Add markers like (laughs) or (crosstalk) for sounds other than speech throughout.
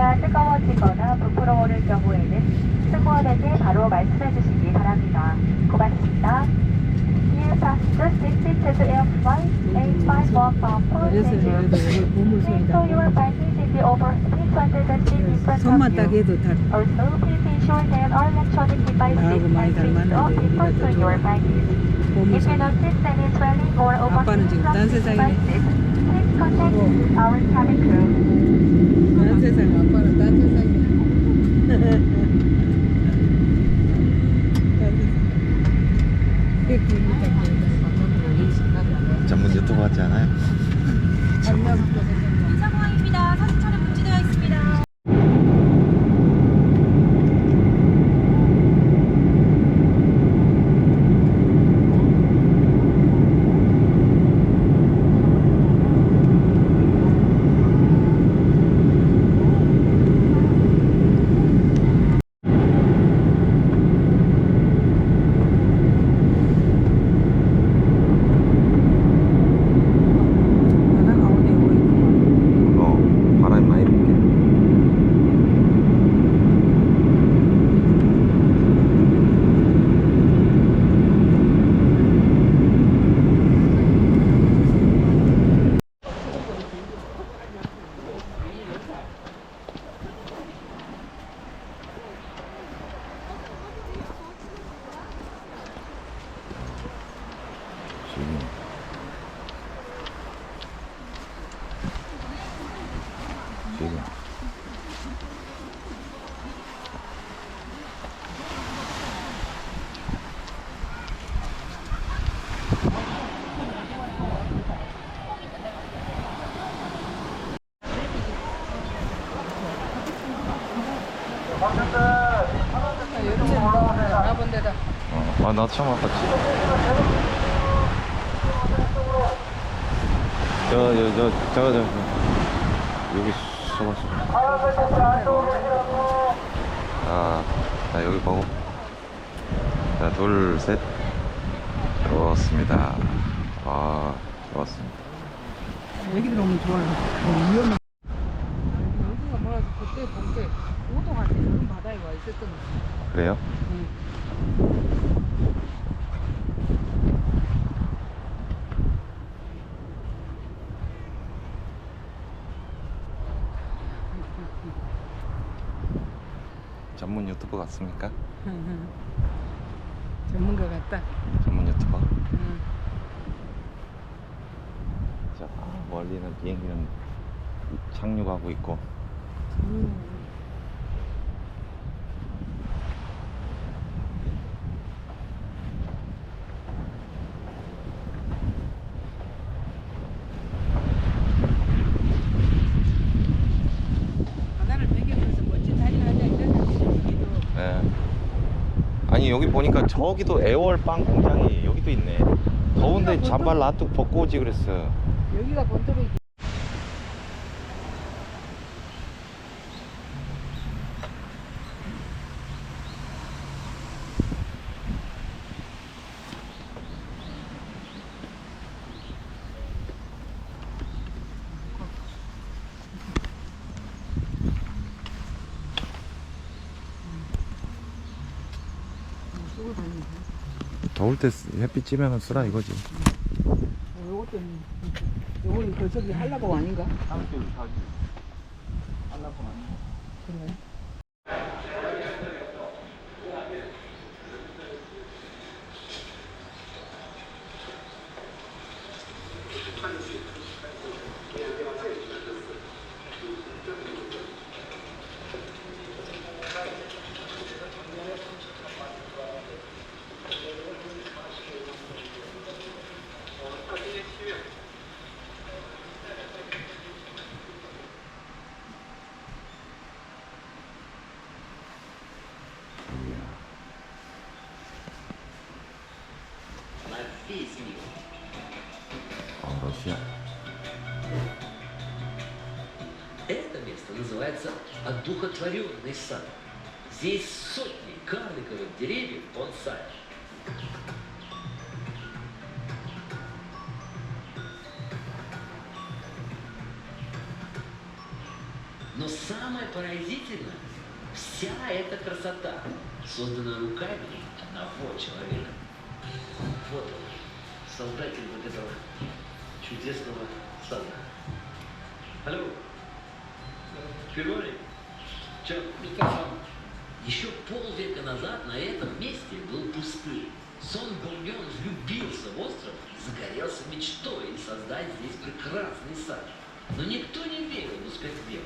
전자기기가 뜨거워지거나 부풀어 오를 경우에는 승무원에게 바로 말씀해 주시기 바랍니다. 고맙습니다. Dear passengers, this is to Air Flight 851 from Port 그래서 Jeju. 그래도 여기 보물소이다. So you are baggage in the overseas under the seat in front 손만 of 딱 you. 해도 다 Also, please ensure that all electronic devices 나하고 많이 are switched off 닮았는데 before 우리가 더 your 좋아. baggage. If 보물소. you notice any swelling or 아빠는 지금 딴 these 세상이네. devices, please contact our cabin crew. 딴 세상 아빠는 딴 세상이야. 전문 유튜버 같지 않아요? 생각나. 인사공항입니다. 사진 촬영 금지되어 있습니다. 나랑 아우디 오고 있구만. 어 바람이 많이 불게 지금 지금 여름에 알아본 데다. 어, 아 나도 처음 와봤지. 저 저 저 저 저 저, 여기 서봤어. 아, 자 여기 보고 자 둘 셋. 좋습니다. 아 좋았습니다. 애기들 오면 좋아요. 뭐 위험해. 여기가 뭐라서 그때 본게 오동할 때 그런 바다에 와 있었던 거. 그래요? 전문 유튜버 같습니까? (laughs) 전문가 같다. 전문 유튜버? 응. 저 멀리는 비행기는 착륙하고 있고 바다를 배경으로서 멋진 사진 한장 이런 예. 아니 여기 보니까 저기도 애월빵 공장이 여기도 있네. 더운데 잠발 놔두고 벗고 오지 그랬어. 여기가 본토로 더울 때 쓰- 햇빛 찌면 쓰라 이거지 요것도 요거는 그 저기 한라봉 아닌가? Одухотворенный сад. Здесь сотни карликовых деревьев бонсай. Но самое поразительное, вся эта красота создана руками одного человека. Вот он, создатель вот этого чудесного сада. Еще полвека назад на этом месте был пустырь. Сон Бурмён влюбился в остров и загорелся мечтой создать здесь прекрасный сад. Но никто не верил в успех дела.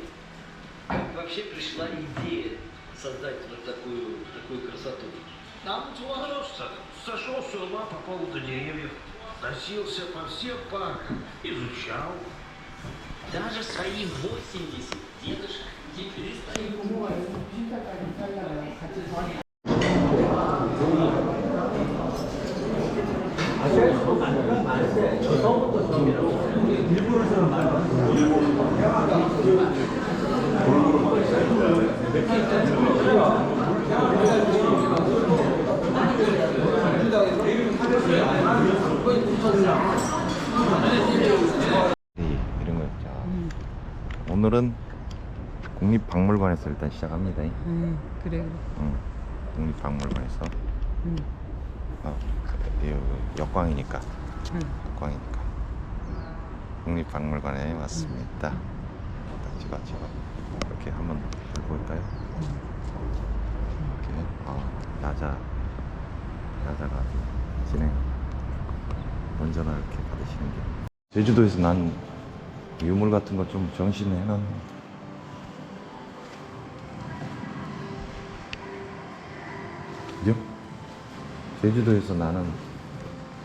Как вообще пришла идея создать вот такую, такую красоту? Нам Туагросса сошел с ума по поводу деревьев, носился по всем паркам, изучал. Даже свои 80 дедушка 오늘은 국립박물관에서 일단 시작합니다. 음, 그래, 그래. 응. 국립박물관에서 음, 어, 이 역광이니까 음. 역광이니까 국립박물관에 왔습니다. 일단 찍어 찍어 이렇게 한번 볼까요? 이렇게 아 야자 야자가 진행 먼저나 이렇게 받으시는 게 제주도에서 난 유물 같은 거 좀 정신해 놨네. 그죠? 제주도에서 나는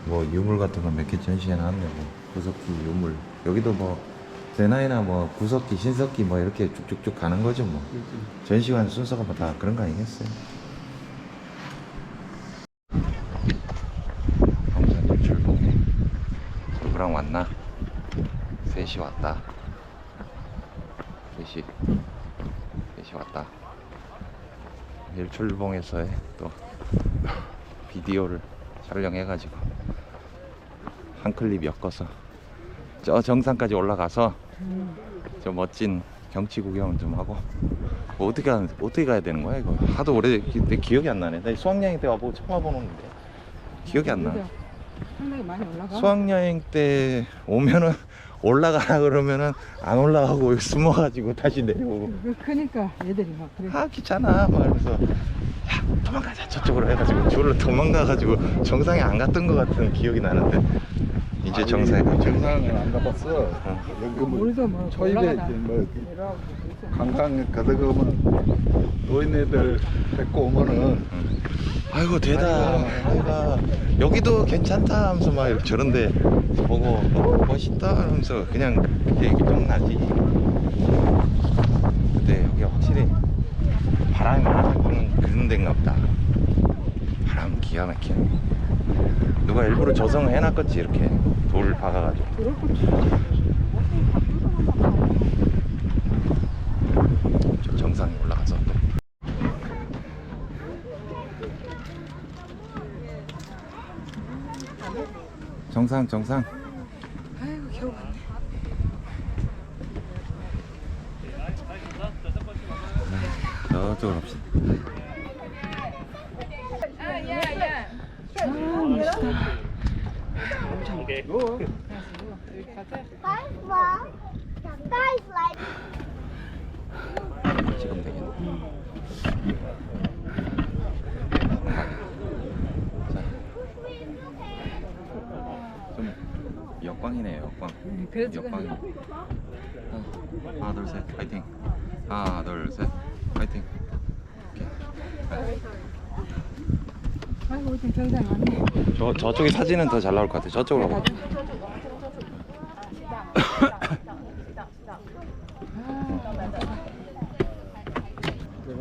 뭐 유물 같은 거 몇 개 전시해 놨네 뭐. 구석기 유물. 여기도 뭐 대나이나 뭐 구석기 신석기 뭐 이렇게 쭉쭉쭉 가는 거죠 뭐. 전시관 순서가 뭐 다 그런 거 아니겠어요? 경산 출봉에 누구랑 왔나? 셋이 왔다. 셋이. 셋이 왔다. 일출봉에서의 또 비디오를 촬영해가지고 한 클립 엮어서 저 정상까지 올라가서 저 멋진 경치 구경을 좀 하고 뭐 어떻게 가, 어떻게 가야 되는 거야 이거 하도 오래 기, 내 기억이 안 나네 나 수학여행 때 와보고 처음 와보는데 기억이 안 나. 그죠? 상당히 많이 올라가. 수학여행 때 오면은 올라가라 그러면은 안 올라가고 (laughs) 숨어가지고 다시 내려오고 그- 그러니까 애들이 막 그래. 아 귀찮아 막 이러면서 야 도망가자. 저쪽으로 해가지고. 저를 도망가가지고 정상에 안 갔던 것 같은 기억이 나는데. 이제 정상에 가죠. 정상을 안 가봤어. 여기 뭐 우리도 뭐 초입에 올라가다 이제 뭐 내려가고 가다 가면 노인네들 데리고 오면은 아이고 되다 아이가 여기도 괜찮다 하면서 막 이렇게 저런데 보고 어 멋있다 하면서 그냥 그게 얘기 좀 나지. 근데 여기 확실히 바람이 많아서 그런 데인가 보다. 바람 기가 막히네. 누가 일부러 조성을 해놨겠지 이렇게. 돌을 박아가지고. 저 정상에 올라가서 또. 정상 정상 아이고 겨우 왔네. 저쪽으로 갑시다 아 멋있다. 여기 가자. 지금 되겠네 자, 좀 역광이네요 역광 음, 그래도 역광이 하나, 하나 둘 셋 파이팅 하나 둘 셋 파이팅 아이고 어디 정상 왔네. 저, 저쪽에 사진은 더 잘 나올 것 같아 저쪽으로 가봐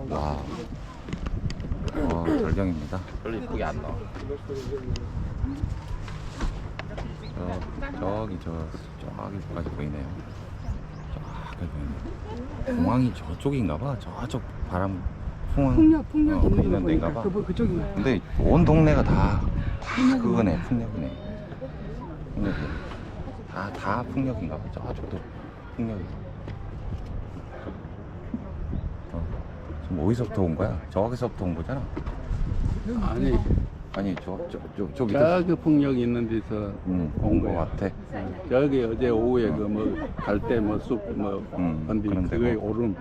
와 어, 절경입니다 별로 이쁘게 안 나와 저기 저 저기까지 보이네요. 저기까지 보이네요. 공항이 저쪽인가 봐. 저쪽 바람 풍랑 풍력 풍력 어, 있는 데인가 봐. 그 그쪽이 근데 온 동네가 다, 다 그거네 풍력이네. 풍력이. 다, 다 풍력인가 봐. 저쪽도 풍력이. 어. 지금 어디서부터 온 거야? 저기서부터 온 거잖아. 아니 아니 저저저저 밑에 저기 풍력 있는 데서 음, 온 온거 거야. 같아. 저기 어제 오후에 그 뭐 갈 때 뭐 숲뭐 음, 건디 그런 그게 데고. 오름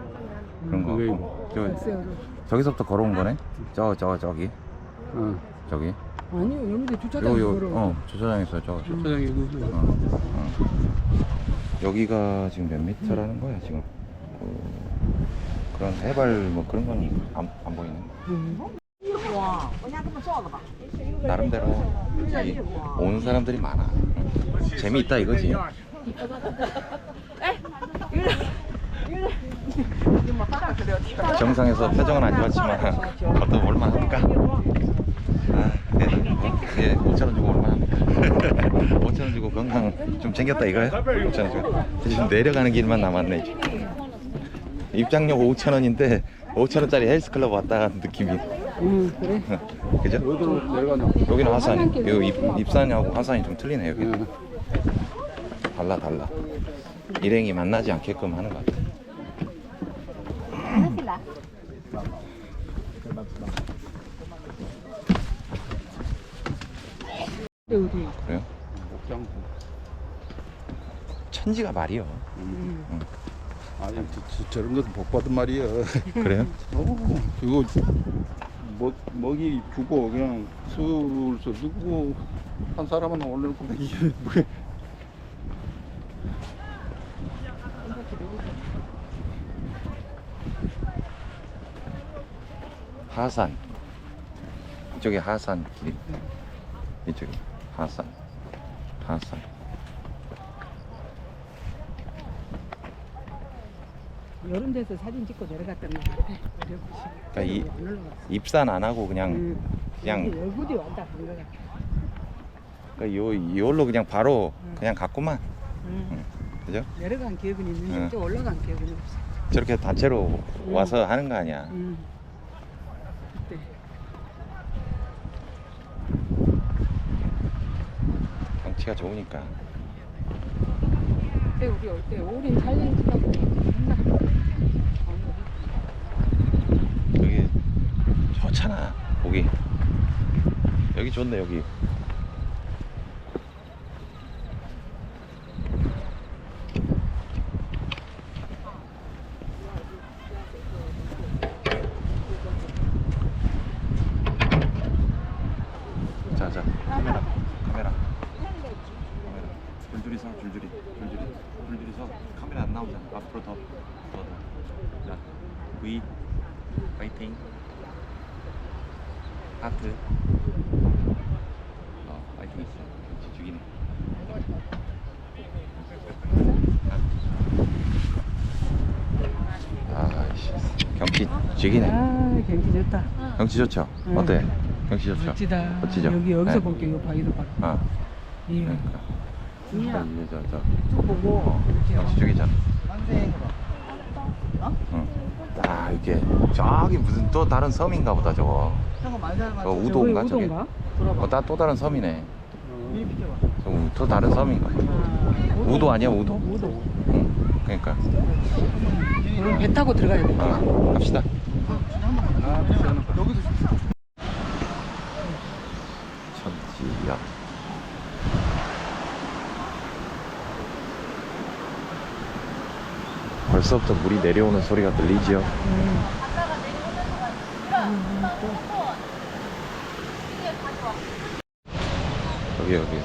그런 거 그게 같고. 저 글쎄요. 저기서부터 걸어온 거네. 저 저 저기. 어 저기. 아니요 여러분들 주차장 요 요 걸어 어 주차장에서 저. 저. 주차장이 그 어, 어. 여기가 지금 몇 미터라는 거야 지금? 그, 그런 해발 뭐 그런 건 안 안 보이네. 나름대로 이, 오는 사람들이 많아. 응. 재미있다 이거지 정상에서 표정은 안 좋았지만 그것도 올만합니까? 아, 네. 예, 5천원 주고 올만합니까? 5천원 (laughs) 주고 건강 좀 챙겼다 이거야? 5천원 주고 지금 내려가는 길만 남았네 이제. 입장료 5천원인데 5천원짜리 헬스클럽 왔다 간 느낌이 응 그래 그죠? 여기는 화산 여기 입, 입산하고 화산이 좀 틀리네 여기 응. 달라 달라 일행이 만나지 않게끔 하는 것 같아 근 그래요? 목장 천지가 말이요 아니 저, 저, 저 런 것도 복 받은 말이야 (laughs) 그래요? 어, 이거 먹, 먹이 주고 그냥 술서 누구 한 사람은 올려놓고 이 (laughs) 게 뭐야 하산. 이쪽이 하산. 길 이쪽이 하산. 하산. 이런 데서 사진 찍고 내려갔다는 것 같아. 그러니까 이- 안 올라갔어 입산 안 하고 그냥 응. 그냥 얼굴이 왔다 간것 같아 그러니까 요 이걸로 그냥 바로 그냥 갔구만. 응. 그죠? 내려간 기억은 있는데 응. 또 올라간 기억은 없어. 저렇게 단체로 와서 하는 거 아니야. 응. 그때 경치가 좋으니까 그때 우리 올 때 오린 촬영지라고 했나? 여기 좋잖아 보기 여기 좋네 여기 자자 카메라 카메라 카메라 줄줄이 서 줄줄이 줄줄이 줄줄이 서 카메라 안 나오잖아 앞으로 더더자 V 파이팅 하트 어 파이팅 있어 경치 죽이네 아이씨 경치 죽이네. 아 경치 좋다. 경치 좋죠? 응. 어때? 경치 좋죠? 멋지다. 멋지죠? 여기 여기서 네. 볼게 이거 바위도 봐. 아이 그러니까. 중이야 자, 이제 저, 저. 쭉 보고 어, 경치 죽이잖아 응. 아 이게 저기 무슨 또 다른 섬인가 보다 저거. 저 우도인가 저게? 우도인가? 어, 다, 또 다른 섬이네. 저, 우- 또 다른 섬인가 우도 아니야 우도? 우도. 응 그러니까. 그럼 배 타고 들어가야 돼. 어, 갑시다 천지야 벌써부터 물이 내려오는 소리가 들리지요 여기 여기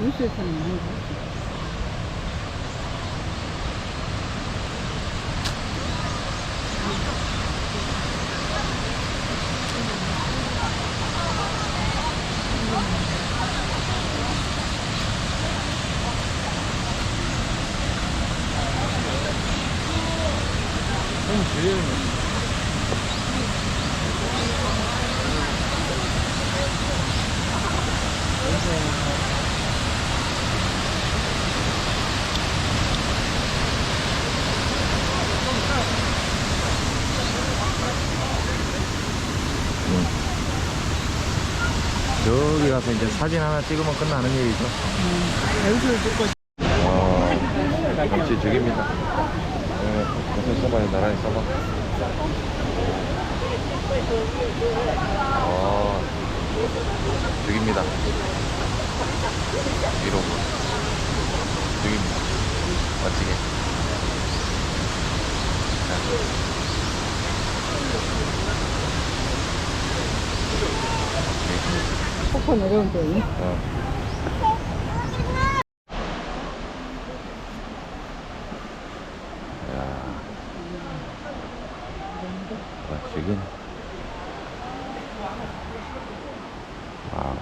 뉴스에서는 이제 사진 하나 찍으면 끝나는 일이죠. 듣고 어, 역시 저깁니다. 네, 계속 써봐요. 나란히 써봐. 어, 저깁니다. 위로. 저깁니다. 멋지게. 폭포 내려온 데 어. 야. 멋지긴. 와.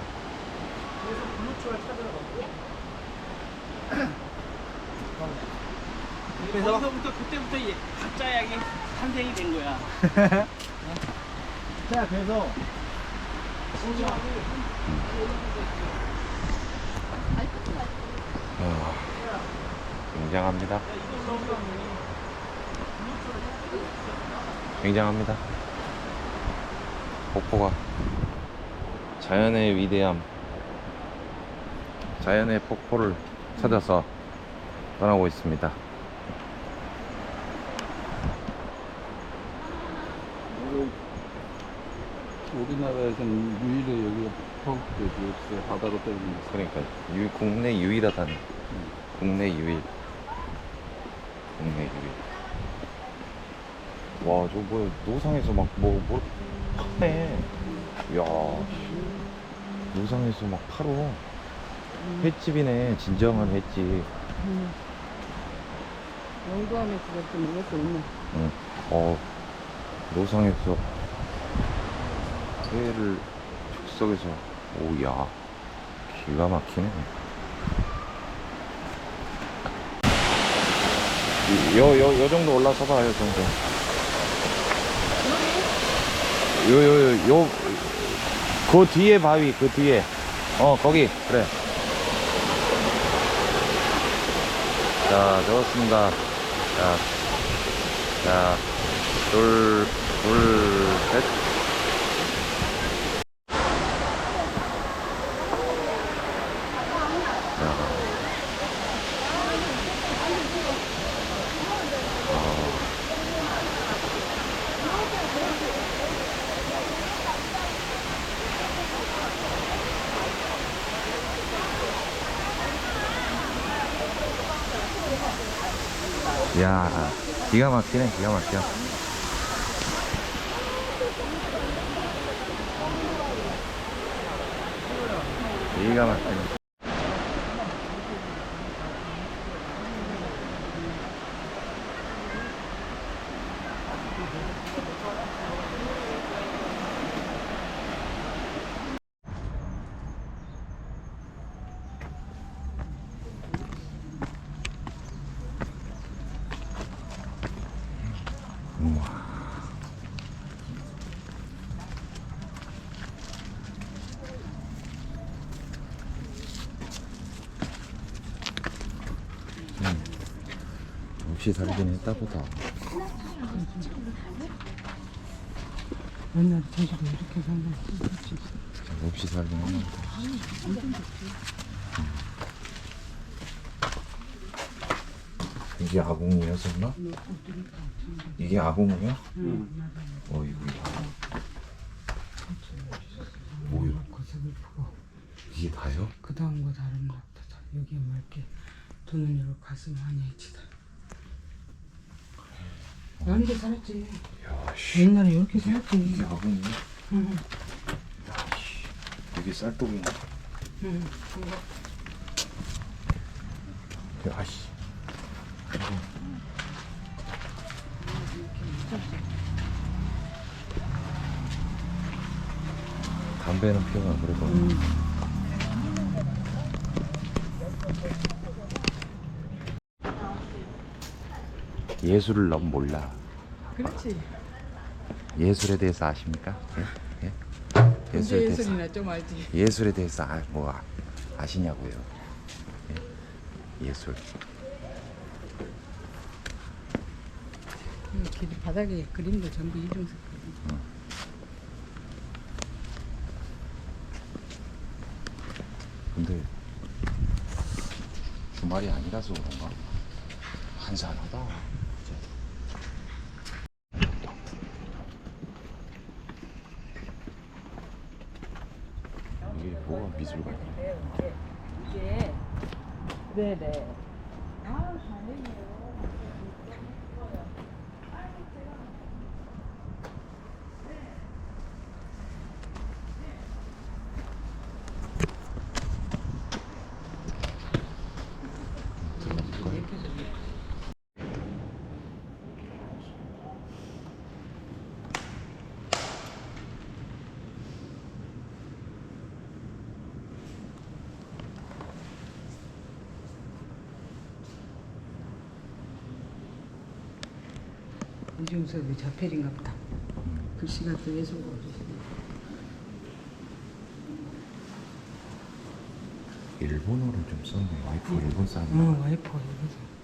거기서부터 그때부터 이 가짜 약이 탄생이 된 거야. (laughs) 자, 그래서 어, 굉장합니다. 굉장합니다. 폭포가 자연의 위대함, 자연의 폭포를 찾아서 떠나고 있습니다. 우리나라에서는 유일의 여기가 퍼프되지 바다로 때리는 거. 그러니까 유, 국내 유일하다니. 국내 유일. 국내 유일. 와, 저 뭐야 노상에서 막뭐 뭐 파네. 야, 씨. 노상에서 막 팔어. 횟집이네, 진정한 횟집. 영도함에 그걸 좀 이것도 있네 응. 어, 노상에서 회를 즉석에서 오야 기가 막히네. 이- 요, 요, 요 정도 올라서 봐, 요 정도. 요, 요, 요, 요, 그 뒤에 바위, 그 뒤에. 어, 거기, 그래. 자, 좋습니다. 자, 자, 둘, 둘, 셋. 야, 기가 막히네, 기가 막혀. 기가 막히네. 없이 살긴 했다 보다. 옛날에 제주도 이렇게 살면 없이 살긴 했는데. 이게 아궁이였었나? 이게 아궁이야? 어이구야. 뭐야? 고색을 보고 이게 다요? 그 다음 거 다른 거 없다 여기에 맑게 두 눈으로 가슴 하니 해치다 이렇게 살았지 야, 씨. 옛날에 이렇게 살았지 아궁이야? 응. 야, 씨. 이게 쌀떡인가? 응. 야, 씨. 담배는 피우면 그래도 예술을 너무 몰라. 그렇지 예술에 대해서 아십니까? 예? 예? 예술에 대해서 예술이나 좀 알지 예술에 대해서 아, 뭐 아- 아시냐고요? 예? 예술. 이길 바닥에 그림도 전부 이중석 그림 근데 주말이 아니라서 그런가? 한산하다. 이게 뭐가 미술관이야? 이게 네네. 아 다행이에요. 이중섭이 자펠인가 보다. 글씨가 또 예술가 일본어를 좀 썼네. 와이프 일본 사람. 어 와이프가 여기서.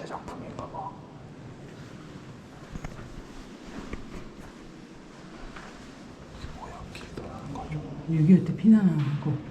제 작품인가 봐. 이게 뭐야? 길도 나는 거죠. 6.25때 피난하고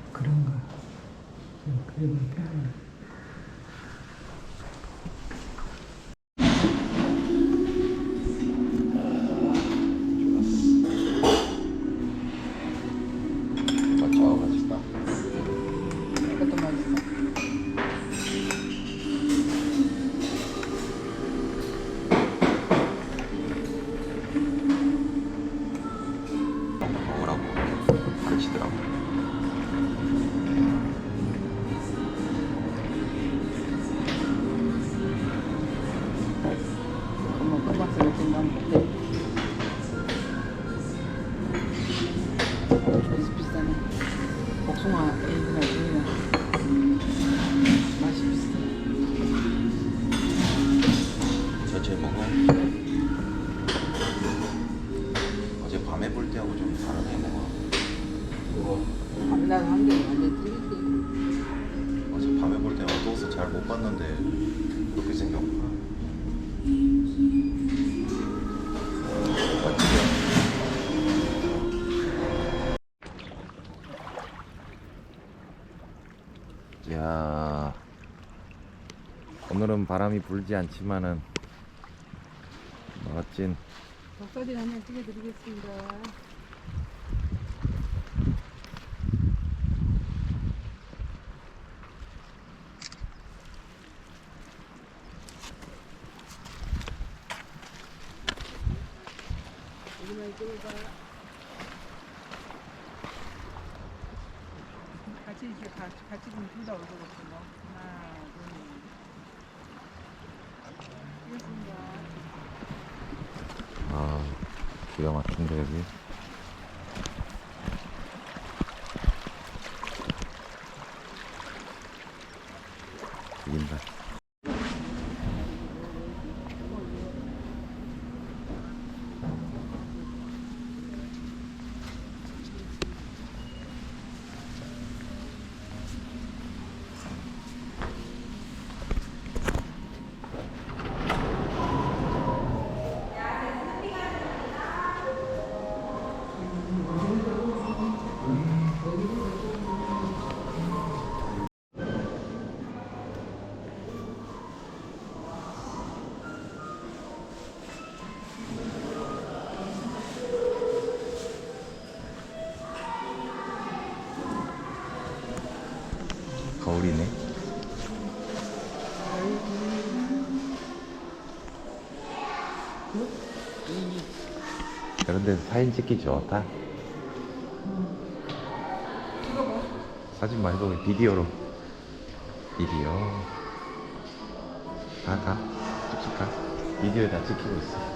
바람이 불지 않지만은 멋진 독사진 한장 찍어드리겠습니다. 여기만 찍어봐. 같이 이렇게 같이 같이 좀 둘다 올려놓고 뭐. 하나, 둘. 찍겠습니다. 아 기가 막힌데 여기 이긴 그런 데서 사진 찍기 좋다. 사진 말고 비디오로. 비디오. 쭉쭉 가 비디오에 다 찍히고 있어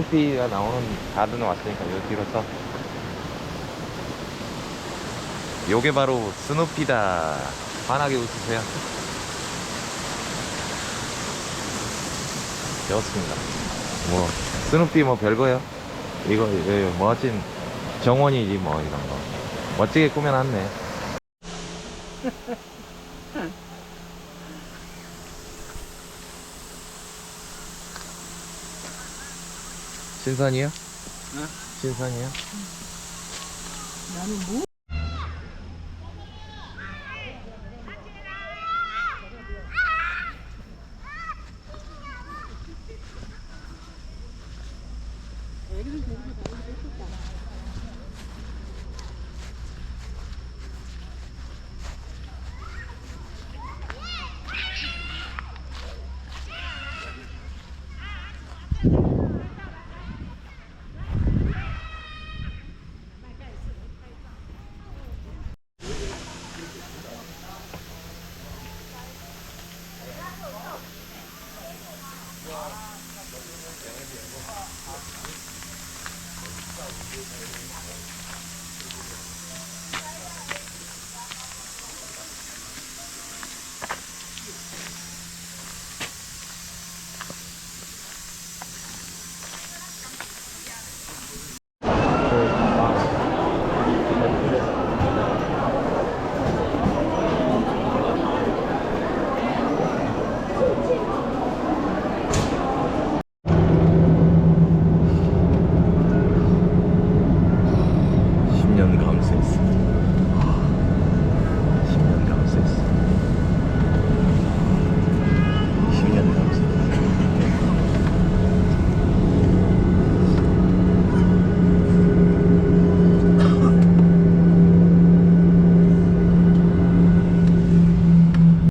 스누피가 나오는 가든 왔으니까 요 뒤로서. 요게 바로 스누피다. 환하게 웃으세요. 좋습니다. 뭐 스누피 뭐 별거요. 이거 예, 멋진 정원이지 뭐 이런 거. 멋지게 꾸며놨네 신선이요? 신선이요? 나는 뭐?